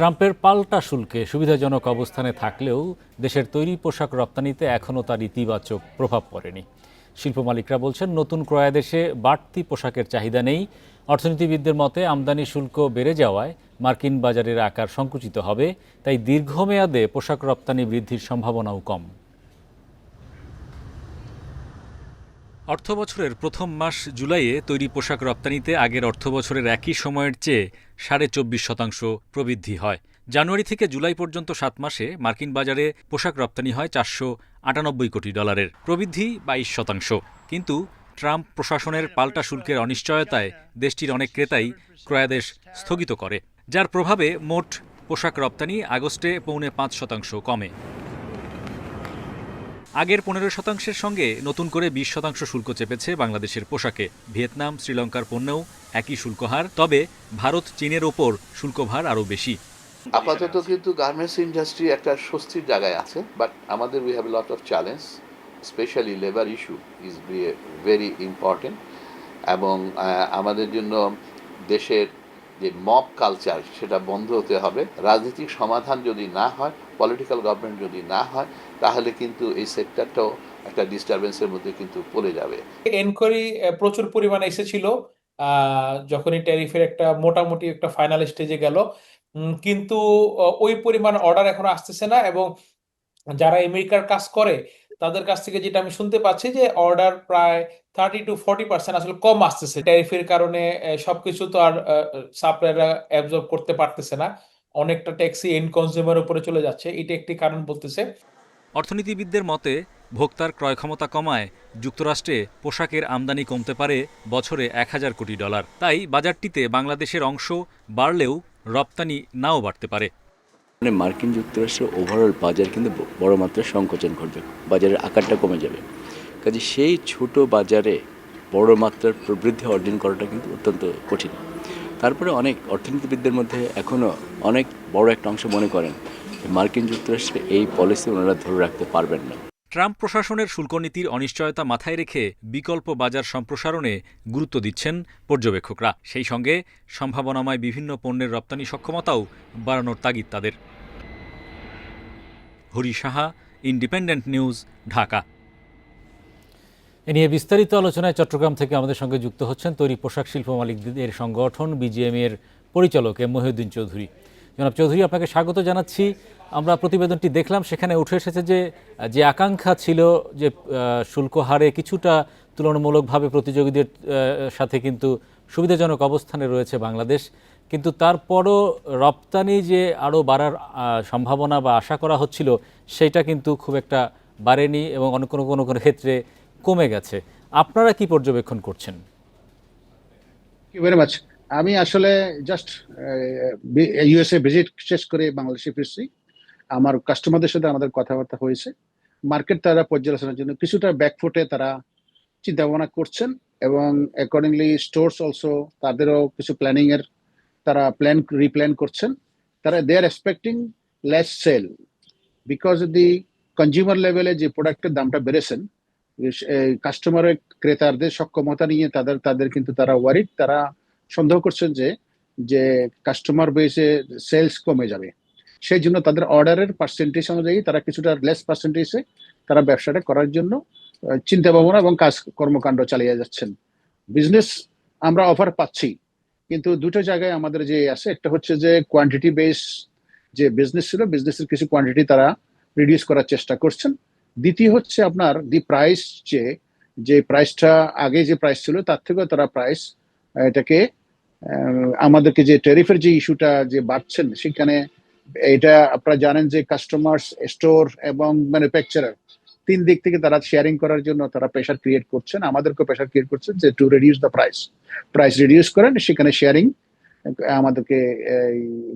ট্রাম্পের পাল্টা শুল্কে সুবিধাজনক অবস্থানে থাকলেও দেশের তৈরি পোশাক রপ্তানিতে এখনও তার ইতিবাচক প্রভাব পড়েনি। শিল্প মালিকরা বলছেন, নতুন ক্রয়াদেশে বাড়তি পোশাকের চাহিদা নেই। অর্থনীতিবিদদের মতে, আমদানি শুল্ক বেড়ে যাওয়ায় মার্কিন বাজারের আকার সংকুচিত হবে, তাই দীর্ঘমেয়াদে পোশাক রপ্তানি বৃদ্ধির সম্ভাবনাও কম। অর্থবছরের প্রথম মাস জুলাইয়ে তৈরি পোশাক রপ্তানিতে আগের অর্থবছরের একই সময়ের চেয়ে সাড়ে চব্বিশ শতাংশ প্রবৃদ্ধি হয়। জানুয়ারি থেকে জুলাই পর্যন্ত সাত মাসে মার্কিন বাজারে পোশাক রপ্তানি হয় চারশো আটানব্বই কোটি ডলারের। প্রবৃদ্ধি বাইশ শতাংশ। কিন্তু ট্রাম্প প্রশাসনের পাল্টা শুল্কের অনিশ্চয়তায় দেশটির অনেক ক্রেতাই ক্রয়াদেশ স্থগিত করে, যার প্রভাবে মোট পোশাক রপ্তানি আগস্টে পৌনে পাঁচ শতাংশ কমে। আগের পনেরো শতাংশের সঙ্গে নতুন করে বিশ শতাংশ শুল্ক চেপেছে বাংলাদেশের পোশাকে। ভিয়েতনাম, শ্রীলঙ্কার পণ্যেও একই শুল্ক হার, তবে ভারত চীনের ওপর শুল্কভার আরও বেশি। আপাতত কিন্তু গার্মেন্টস ইন্ডাস্ট্রি একটা স্বস্তির জায়গায় আছে বাট আমাদের we have lot of challenge specially labour issue is very important এবং আমাদের জন্য দেশের যে মব কালচার সেটা বন্ধ হতে হবে। রাজনৈতিক সমাধান যদি না হয় পলিটিক্যাল গভর্নমেন্ট যদি না হয়, তাহলে কিন্তু এই সেক্টরটাও একটা ডিস্টারবেন্সের মধ্যে কিন্তু পড়ে যাবে। এনকোয়ারি প্রচুর পরিমাণে এসেছিল। যখনই ট্যারিফের একটা মোটামুটি একটা ফাইনাল স্টেজে গেল কিন্তু ওই পরিমাণ অর্ডার এখন আসতেছে না এবং যারা আমেরিকার কাজ করে, তাদের কাছ থেকে যেটা আমি শুনতে পাচ্ছি যে অর্ডার প্রায় থার্টি টু ফর্টি পার্সেন্ট আসলে কম আসতেছে। ট্যারিফের কারণে সবকিছু তো আর সাপ্লাইরা অ্যাবজর্ব করতে পারতেছে না। অনেকটা ট্যাক্সি এন্ড কনজিউমার উপরে চলে যাচ্ছে। এটা একটি কারণ বলতেছে। অর্থনীতিবিদদের মতে ভোক্তার ক্রয় ক্ষমতা কমায় যুক্তরাষ্ট্রে পোশাকের আমদানি কমতে পারে বছরে এক হাজার কোটি ডলার। তাই বাজারটিতে বাংলাদেশের অংশ বাড়লেও রপ্তানি নাও বাড়তে পারে। মানে মার্কিন যুক্তরাষ্ট্রের ওভারঅল বাজার কিন্তু বড় মাত্রায় সংকোচন ঘটবে। বাজারের আকারটা কমে যাবে। কাজে সেই ছোট বাজারে বড় মাত্রার প্রবৃদ্ধি অর্জন করাটা কিন্তু অত্যন্ত কঠিন। তারপরে অনেক অর্থনীতিবিদদের মধ্যে এখনও অনেক বড় একটা অংশ মনে করেন মার্কিন যুক্তরাষ্ট্রে এই পলিসি ওনারা ধরে রাখতে পারবেন না। ট্রাম্প প্রশাসনের শুল্কনীতির অনিশ্চয়তা মাথায় রেখে বিকল্প বাজার সম্প্রসারণে গুরুত্ব দিচ্ছেন পর্যবেক্ষকরা। সেই সঙ্গে সম্ভাবনাময় বিভিন্ন পণ্যের রপ্তানি সক্ষমতাও বাড়ানোর তাগিদ তাদের। Hari Saha, independent news, Dhaka. এ নিয়ে বিস্তারিত আলোচনায় চট্টগ্রাম থেকে আমাদের সঙ্গে যুক্ত হচ্ছেন তৈরি পোশাক শিল্প মালিকদের সংগঠন বিজিএম এর পরিচালক এম মহিউদ্দিন চৌধুরী। জনাব চৌধুরী, আপনাকে স্বাগত জানাচ্ছি। আমরা প্রতিবেদনটি দেখলাম, সেখানে উঠে এসেছে যে যে আকাঙ্ক্ষা ছিল যে শুল্ক হারে কিছুটা তুলনামূলকভাবে প্রতিযোগীদের সাথে কিন্তু সুবিধাজনক অবস্থানে রয়েছে বাংলাদেশ। কিন্তু তারপরও রপ্তানি যে আরও বাড়ার সম্ভাবনা বা আশা করা হচ্ছিল, সেটা কিন্তু খুব একটা বাড়েনি এবং কোনো কোনো কোনো ক্ষেত্রে কমে গেছে। আপনারা কি পর্যবেক্ষণ করছেন? আমি আসলে জাস্ট ইউএসএ ভিজিট শেষ করে বাংলাদেশে ফিরছি। আমার কাস্টমারদের সাথে আমাদের কথাবার্তা হয়েছে। মার্কেট তারা পর্যালোচনার জন্য কিছুটা ব্যাকফুটে তারা চিন্তা ভাবনা করছেন এবং অ্যাকর্ডিংলি স্টোরস অলসো তাদেরও কিছু প্ল্যানিং এর তারা প্ল্যান রিপ্ল্যান করছেন। তারা they are expecting less sale because the consumer লেভেলে যে প্রোডাক্টের দামটা বেড়েছেন কাস্টমারের ক্রেতাদের সক্ষমতা নিয়ে তাদের তাদের কিন্তু তারা ওয়ারিড তারা সন্দেহ করছেন যে যে কাস্টমার বেসে সেলস কমে যাবে। সেই জন্য তাদের অর্ডারের পার্সেন্টেজ অনুযায়ী তারা কিছুটা লেস পার্সেন্টেজে তারা ব্যবসাটা করার জন্য চিন্তা ভাবনা এবং কাজ, কর্মকাণ্ড চালিয়ে যাচ্ছেন। বিজনেস আমরা অফার পাচ্ছি, কিন্তু দুটো জায়গায় আমাদের যে আছে, একটা হচ্ছে যে কোয়ান্টিটি বেস যে বিজনেস ছিল বিজনেসের কিছু কোয়ান্টিটি তারা রিডিউস করার চেষ্টা করছেন। দ্বিতীয় হচ্ছে আপনার দি প্রাইস যে যে প্রাইসটা আগে যে প্রাইস ছিল, তার থেকেও তারা প্রাইস এটাকে আমাদেরকে যে ট্যারিফের যে ইস্যুটা যে বাড়ছেন, সেখানে এটা আপনারা জানেন যে কাস্টমার্স স্টোর এবং ম্যানুফ্যাকচারার তিন দিক থেকে তারা শেয়ারিং করার জন্য তারা প্রেশার ক্রিয়েট করছেন আমাদেরকে প্রেশার ক্রিয়েট করছেন যে to reduce the price price reduce করেন, সেখানে শেয়ারিং আমাদেরকে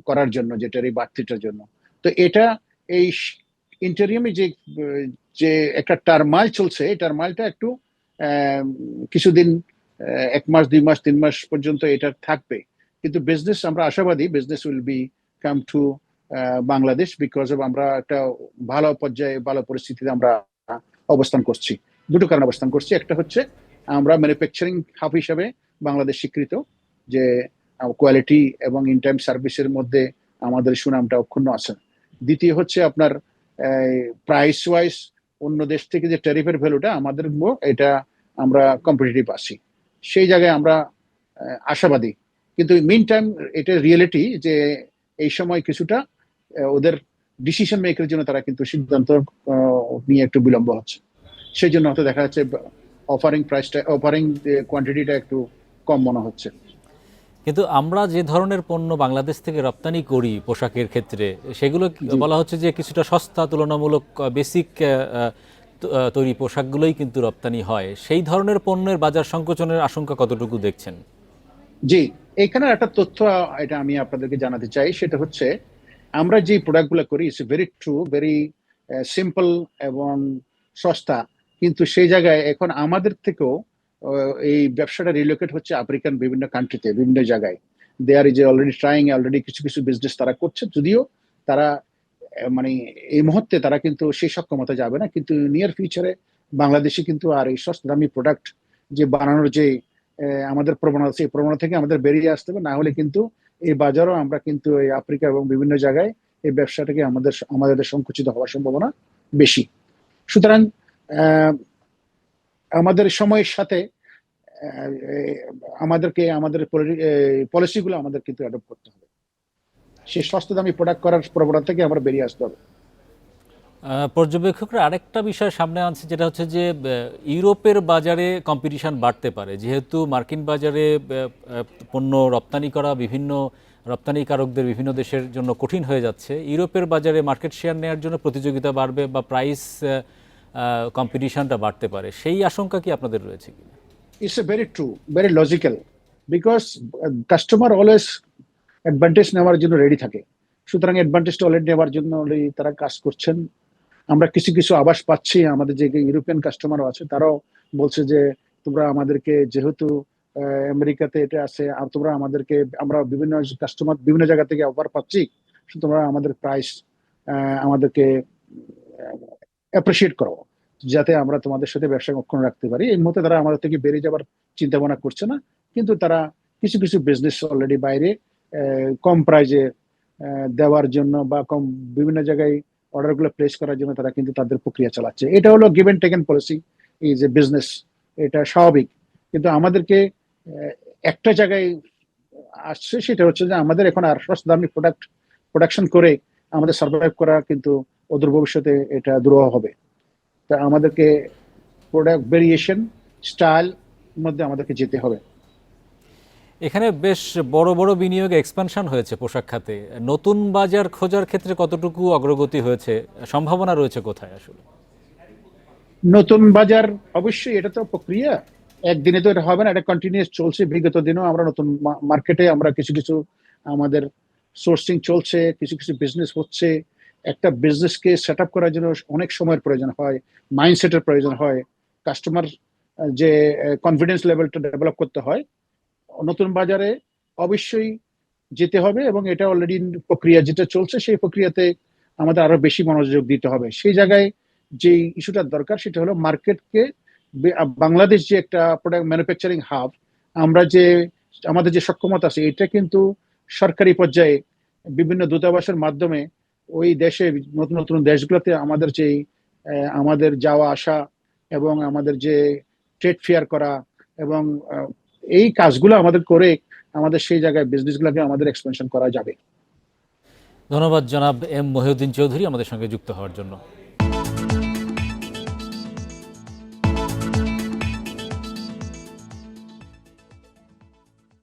করার জন্য যেটার এই বাড়তিটার জন্য। তো এটা এই ইন্টারিয়ামে যে যে একটা টার্মাইল চলছে, এই টার্মাইলটা একটু কিছুদিন এক মাস, দুই মাস, তিন মাস পর্যন্ত এটা থাকবে। কিন্তু বিজনেস আমরা আশাবাদী business will be come to Bangladesh because of আমরা একটা ভালো পর্যায়ে, ভালো পরিস্থিতিতে আমরা অবস্থান করছি। দুটো কারণে অবস্থান করছি। একটা হচ্ছে, আমরা ম্যানুফ্যাকচারিং হাব হিসাবে বাংলাদেশ স্বীকৃত, যে কোয়ালিটি এবং ইন টাইম সার্ভিসের মধ্যে আমাদের সুনামটা অক্ষুণ্ণ আছে। দ্বিতীয় হচ্ছে আপনার প্রাইস ওয়াইজ অন্য দেশ থেকে যে ট্যারিফের ভ্যালুটা আমাদের এটা আমরা কম্পিটিটিভ আছি। সেই জায়গায় আমরা আশাবাদী। কিন্তু মিন টাইম এটা রিয়েলিটি যে এই সময় কিছুটা ওদের ডিসিশন মেকারের জন্য তারা কিন্তু সিদ্ধান্ত নিয়ে একটু বিলম্ব হচ্ছে। সেই জন্য হয়তো দেখা যাচ্ছে অফারিং প্রাইসটা অফারিং কোয়ান্টিটিটা একটু কম মনে হচ্ছে। কিন্তু আমরা যে ধরনের পণ্য বাংলাদেশ থেকে রপ্তানি করি পোশাকের ক্ষেত্রে সেগুলো বলা হচ্ছে যে কিছুটা সস্তা তুলনামূলক বেসিক তৈরি পোশাকগুলোই কিন্তু রপ্তানি হয়। সেই ধরনের পণ্যের বাজার সংকোচনের আশঙ্কা কতটুকু দেখছেন? জি এখানে একটা তথ্য এটা আমি আপনাদেরকে জানাতে চাই সেটা হচ্ছে আমরা যে প্রোডাক্টগুলো করি it's very true very simple এবং সস্তা কিন্তু সেই জায়গায় এখন আমাদের থেকেও এই ব্যবসাটা রিলোকেট হচ্ছে আফ্রিকান বিভিন্ন কান্ট্রিতে বিভিন্ন জায়গায়। There is already trying already কিছু কিছু বিজনেস তারা করছে, যদিও তারা মানে এই মুহূর্তে তারা কিন্তু সেই সক্ষমতা যাবে না, কিন্তু নিয়ার ফিউচারে বাংলাদেশে কিন্তু আর এই সস্তা দামি প্রোডাক্ট যে বানানোর যে আমাদের প্রবণতা, সেই প্রবণতা থেকে আমাদের বেরিয়ে আসতে হবে, না হলে কিন্তু এই বাজারও আমরা কিন্তু এই আফ্রিকা এবং বিভিন্ন জায়গায় এই ব্যবসাটাকে আমাদের আমাদের সংকুচিত হওয়ার সম্ভাবনা বেশি। সুতরাং আমাদের সময়ের সাথে আমাদেরকে, আমাদের পলিসিগুলো আমাদের কিন্তু অ্যাডপ্ট করতে হবে। সেই সস্তা দামি প্রোডাক্ট করার প্রবণতা থেকে আমরা বেরিয়ে আসতে হবে। পর্যবেক্ষকরা আরেকটা বিষয় সামনে আনছে, যেটা হচ্ছে যে ইউরোপের বাজারে কম্পিটিশন বাড়তে পারে। যেহেতু মার্কিন বাজারে পণ্য রপ্তানি করা বিভিন্ন রপ্তানিকারকদের বিভিন্ন দেশের জন্য কঠিন হয়ে যাচ্ছে, ইউরোপের বাজারে মার্কেট শেয়ার নেওয়ার জন্য প্রতিযোগিতা বাড়বে বা প্রাইস কম্পিটিশনটা বাড়তে পারে। সেই আশঙ্কা কি আপনাদের রয়েছে কি? A very true, very logical because uh, customer always advantage নেওয়ার জন্য রেডি থাকে। সুতরাং অ্যাডভান্টেজটা অলরেডি নেওয়ার জন্য তারা কাজ করছেন। আমরা কিছু কিছু আভাস পাচ্ছি আমাদের যে ইউরোপিয়ান কাস্টমারও আছে তারাও বলছে যে তোমরা আমাদেরকে যেহেতু আমেরিকাতে এটা আছে আর তোমরা আমাদেরকে আমরা বিভিন্ন কাস্টমার বিভিন্ন জায়গা থেকে অফার পাচ্ছি তোমরা আমাদের প্রাইস আমাদেরকে অ্যাপ্রিসিয়েট করো যাতে আমরা তোমাদের সাথে ব্যবসা অক্ষুণ্ণ রাখতে পারি। এই মুহূর্তে তারা আমাদের থেকে বেরিয়ে যাবার চিন্তা ভাবনা করছে না। কিন্তু তারা কিছু কিছু বিজনেস অলরেডি বাইরে কম প্রাইজে দেওয়ার জন্য বা কম বিভিন্ন জায়গায় অর্ডারগুলো প্লেস করার জন্য তারা কিন্তু তাদের প্রক্রিয়া চালাচ্ছে। এটা হলো given taken policy is a business এটা স্বাভাবিক। কিন্তু আমাদেরকে একটা জায়গায় আসছে সেটা হচ্ছে যে আমাদের এখন আর সস্তা দামি প্রোডাক্ট প্রোডাকশন করে আমাদের সার্ভাইভ করা কিন্তু অদূর ভবিষ্যতে এটা দুরূহ হবে। তা আমাদেরকে প্রোডাক্ট ভেরিয়েশন স্টাইল মধ্যে আমাদেরকে যেতে হবে। এখানে বেশ বড় বড় বিনিয়োগ এক্সপানশন হয়েছে পোশাক খাতে। নতুন বাজার খোঁজার ক্ষেত্রে কতটুকু অগ্রগতি হয়েছে? সম্ভাবনা রয়েছে কোথায় আসলে? নতুন বাজার অবশ্যই এটা তো প্রক্রিয়া। একদিনে তো এটা হবে না এটা কন্টিনিউস চলছে। বিগত দিনেও আমরা নতুন মার্কেটে আমরা কিছু কিছু আমাদের সোর্সিং চলছে কিছু কিছু বিজনেস হচ্ছে। একটা বিজনেসকে সেট আপ করার জন্য অনেক সময়ের প্রয়োজন হয় মাইন্ডসেটের প্রয়োজন হয় কাস্টমার যে কনফিডেন্স লেভেলটা ডেভেলপ করতে হয়। নতুন বাজারে অবশ্যই যেতে হবে এবং এটা অলরেডি প্রক্রিয়া যেটা চলছে সেই প্রক্রিয়াতে আমাদের আরও বেশি মনোযোগ দিতে হবে। সেই জায়গায় যে ইস্যুটার দরকার সেটা হলো মার্কেটকে বাংলাদেশ যে একটা প্রোডাক্ট ম্যানুফ্যাকচারিং হাব আমরা যে, আমাদের যে সক্ষমতা আছে, এটা কিন্তু সরকারি পর্যায়ে বিভিন্ন দূতাবাসের মাধ্যমে ওই দেশে নতুন নতুন দেশগুলোতে আমাদের যে আমাদের যাওয়া আসা এবং আমাদের যে ট্রেড ফেয়ার করা এবং এই কাজগুলো আমাদের করে আমাদের সেই জায়গায় বিজনেসগুলোকে আমাদের এক্সপেনশন করা যাবে। ধন্যবাদ জনাব এম মহিউদ্দিন চৌধুরী আমাদের সঙ্গে যুক্ত হওয়ার জন্য।